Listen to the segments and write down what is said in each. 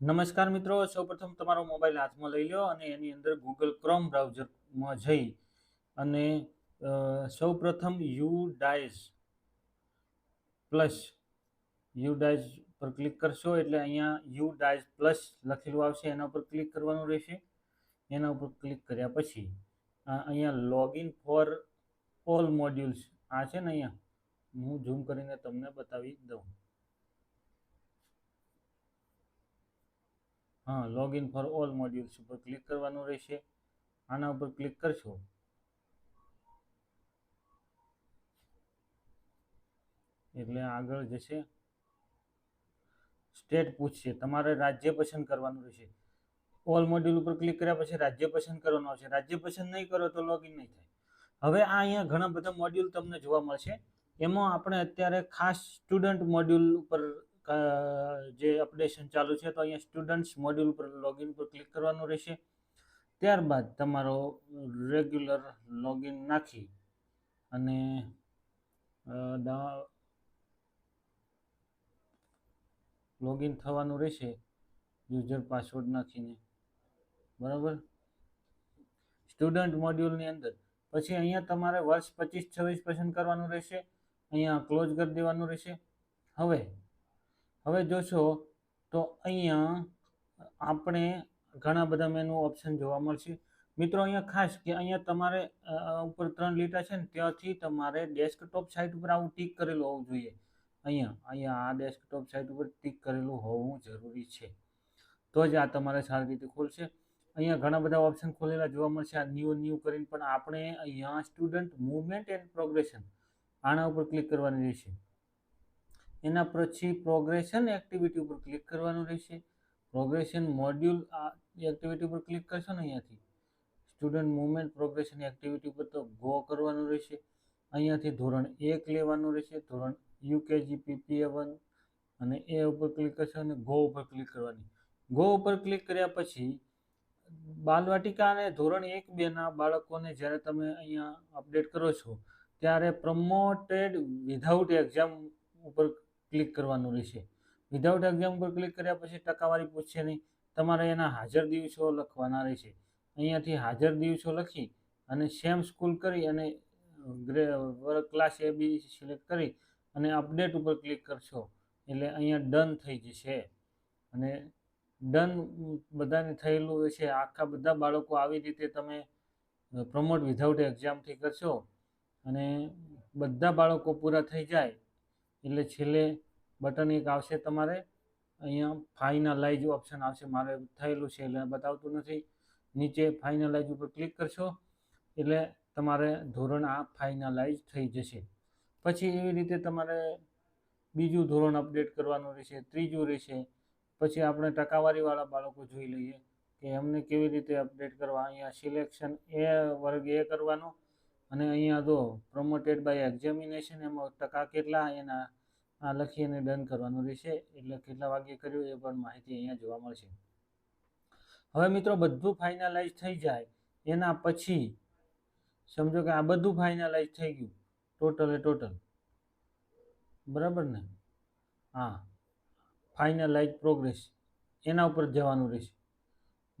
નમસ્કાર મિત્રો, સૌપ્રથમ તમારો મોબાઈલ હાથમાં લઈ લો અને એની અંદર ગૂગલ ક્રોમ બ્રાઉઝરમાં જઈ અને સૌપ્રથમ U DISE plus U DISE પર ક્લિક કરશો એટલે અહીંયા યુ ડાયસ પ્લસ લખેલું આવશે. એના ઉપર ક્લિક કરવાનું રહેશે. એના ઉપર ક્લિક કર્યા પછી અહીંયા લોગિન ફોર ઓલ મોડ્યુલ્સ આ છે ને અહીંયા. હું ઝૂમ કરીને તમને બતાવી દઉં. હા લોગિન ફોર ઓલ મોડ્યુલ્સ ઉપર ક્લિક કરવાનું રહેશે. આના ઉપર ક્લિક કરશો. એટલે આગળ જશે. સ્ટેટ પૂછશે. તમારે રાજ્ય પસંદ કરવાનું રહેશે. ઓલ મોડ્યુલ ઉપર ક્લિક કર્યા પછી રાજ્ય પસંદ કરવાનું આવશે. રાજ્ય પસંદ નહીં કરો તો લોગિન નહીં થાય. હવે આ અહીંયા ઘણા બધા મોડ્યુલ તમને જોવા મળશે. એમાં આપણે અત્યારે ખાસ સ્ટુડન્ટ મોડ્યુલ ઉપર જે અપડેશન ચાલુ છે, તો અહીંયા સ્ટુડન્ટ્સ મોડ્યુલ પર લોગિન પર ક્લિક કરવાનું રહેશે. ત્યારબાદ તમારો રેગ્યુલર લોગિન નાખી અને લોગિન થવાનું રહેશે યુઝર પાસવર્ડ નાખીને. બરાબર? સ્ટુડન્ટ મોડ્યુલની અંદર. પછી અહીંયા તમારે વર્ષ પચીસ છવ્વીસ પસંદ કરવાનું રહેશે. અહીંયા ક્લોઝ કરી દેવાનું રહેશે. હવે હવે જોશો તો અહીંયા આપણે ઘણા બધા મેનુ ઓપ્શન જોવા મળશે. મિત્રો, અહીંયા ખાસ કે અહીંયા તમારે ઉપર ત્રણ લીટા છે ને, ત્યાંથી તમારે ડેસ્કટોપ સાઇટ ઉપર આવું ટીક કરેલું હોવું જોઈએ. અહીંયા અહીંયા આ ડેસ્કટોપ સાઇટ ઉપર ટીક કરેલું હોવું જરૂરી છે. તો જ આ તમારે સારી રીતે ખોલશે. અહીંયા ઘણા બધા ઓપ્શન ખોલેલા જોવા મળશે. આ ન્યૂ ન્યૂ કરીને પણ આપણે અહીંયા સ્ટુડન્ટ મુવમેન્ટ એન્ડ પ્રોગ્રેશન આના ઉપર ક્લિક કરવાની રહેશે. એના પછી પ્રોગ્રેશન એક્ટિવિટી ઉપર ક્લિક કરવાનું રહેશે. પ્રોગ્રેશન મોડ્યુલ આ એક્ટિવિટી ઉપર ક્લિક કરશો ને અહીંયાથી. સ્ટુડન્ટ મુવમેન્ટ પ્રોગ્રેશન એક્ટિવિટી ઉપર તો ગો કરવાનું રહેશે. અહીંયાથી ધોરણ એક લેવાનું રહેશે, ધોરણ યુકેજી પીપીએ વન અને એ ઉપર ક્લિક કરશો અને ગો ઉપર ક્લિક કરવાની. ગો ઉપર ક્લિક કર્યા પછી બાલવાટિકા અને ધોરણ એક બેના બાળકોને જ્યારે તમે અહીંયા અપડેટ કરો છો, ત્યારે પ્રમોટેડ વિધાઉટ એક્ઝામ ઉપર ક્લિક કરવાનું રહેશે. વિધાઉટ એક્ઝામ ઉપર ક્લિક કર્યા પછી ટકાવારી પૂછશે નહીં. તમારે એના હાજર દિવસો લખવાના રહેશે. અહીંયાથી હાજર દિવસો લખી અને સેમ સ્કૂલ કરી અને grade class A B select કરી અને અપડેટ ઉપર ક્લિક કરશો. એટલે અહીંયા ડન થઈ જશે. અને ડન બધાને થયેલું છે આખા બધા બાળકો આવી રીતે તમે પ્રમોટ વિધાઉટ એક્ઝામથી કરશો અને બધા બાળકો પૂરા થઈ જાય. એટલે છેલ્લે બટન એક આવશે તમારે. અહીંયા ફાઇનલાઇઝ ઓપ્શન આવશે. મારે થયેલું છે એટલે બતાવતું નથી. નીચે ફાઇનલાઇઝ ઉપર ક્લિક કરશો એટલે તમારે ધોરણ આ ફાઇનલાઇઝ થઈ જશે. પછી એવી રીતે તમારે બીજું ધોરણ અપડેટ કરવાનું રહેશે, ત્રીજું રહેશે. પછી આપણે ટકાવારીવાળા બાળકો જોઈ લઈએ કે એમને કેવી રીતે અપડેટ કરવા. અહીંયા સિલેક્શન એ વર્ગ એ કરવાનો. અને અહીંયા જો પ્રમોટેડ બાય એક્ઝામિનેશન એમાં ટકા કેટલા એના, આ લખી અને ડન કરવાનું રહેશે. એટલે કેટલા વાગ્યે કર્યું એ પણ માહિતી અહીંયા જોવા મળશે. હવે મિત્રો બધું ફાઇનલાઇઝ થઈ જાય. એના પછી સમજો કે આ બધું ફાઇનલાઇઝ થઈ ગયું. ટોટલે ટોટલ બરાબર ને? હા. ફાઇનલાઇઝ પ્રોગ્રેસ એના ઉપર જવાનું રહેશે.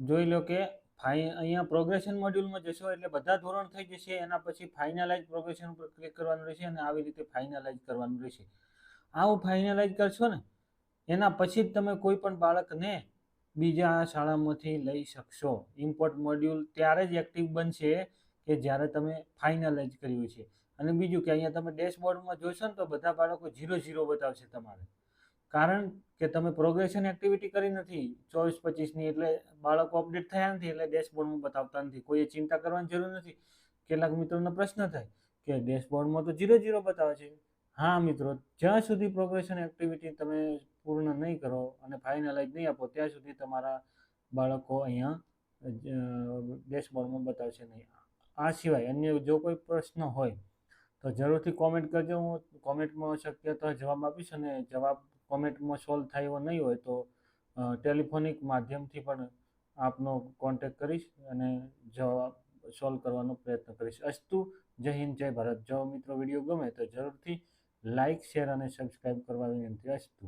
જોઈ લો કે ફાઈ અહીંયા પ્રોગ્રેશન મોડ્યુલમાં જશો એટલે બધા ધોરણ થઈ જશે, એના પછી ફાઇનલાઇઝ પ્રોગ્રેશન ઉપર ક્લિક કરવાનું રહેશે અને આવી રીતે ફાઇનલાઇઝ કરવાનું રહેશે. આવું ફાઇનલાઇઝ કરશો ને, એના પછી જ તમે કોઈ પણ બાળકને બીજા શાળામાંથી લઈ શકશો. ઇમ્પોર્ટ મોડ્યુલ ત્યારે જ એક્ટિવ બનશે કે જ્યારે તમે ફાઇનલાઇઝ કર્યું છે. અને બીજું કે અહીંયા તમે ડેશબોર્ડમાં જોશો ને તો બધા બાળકો ઝીરો ઝીરો બતાવશે તમારે. કારણ કે તમે પ્રોગ્રેશન એક્ટિવિટી કરી નથી, ચોવીસ, પચીસની એટલે બાળકો અપડેટ થયા નથી, એટલે ડેશબોર્ડમાં બતાવતા નથી. કોઈએ ચિંતા કરવાની જરૂર નથી. કેટલાક મિત્રોનો પ્રશ્ન થાય કે ડેશબોર્ડમાં તો ઝીરો ઝીરો બતાવે છે. હા મિત્રો, જ્યાં સુધી પ્રોગ્રેશન એક્ટિવિટી તમે પૂર્ણ નહીં કરો અને ફાઇનલાઇઝ નહીં આપો, ત્યાં સુધી તમારા બાળકો અહીંયા ડેશબોર્ડમાં બતાવશે નહીં. આ સિવાય અન્ય જો કોઈ પ્રશ્ન હોય, તો જરૂરથી કોમેન્ટ કરજો. હું કોમેન્ટમાં શક્ય તો જવાબ આપીશ અને જવાબ કોમેન્ટમાં સોલ્વ થાય એવો નહીં હોય તો ટેલિફોનિક માધ્યમથી પણ આપનો કોન્ટેક્ટ કરીશ અને જવાબ સોલ્વ કરવાનો પ્રયત્ન કરીશ. અસ્તુ, જય હિન્દ, જય ભારત. જો મિત્રો વીડિયો ગમે તો જરૂરથી લાઇક શેર અને સબસ્ક્રાઈબ કરવા વિનંતી. અસ્તુ.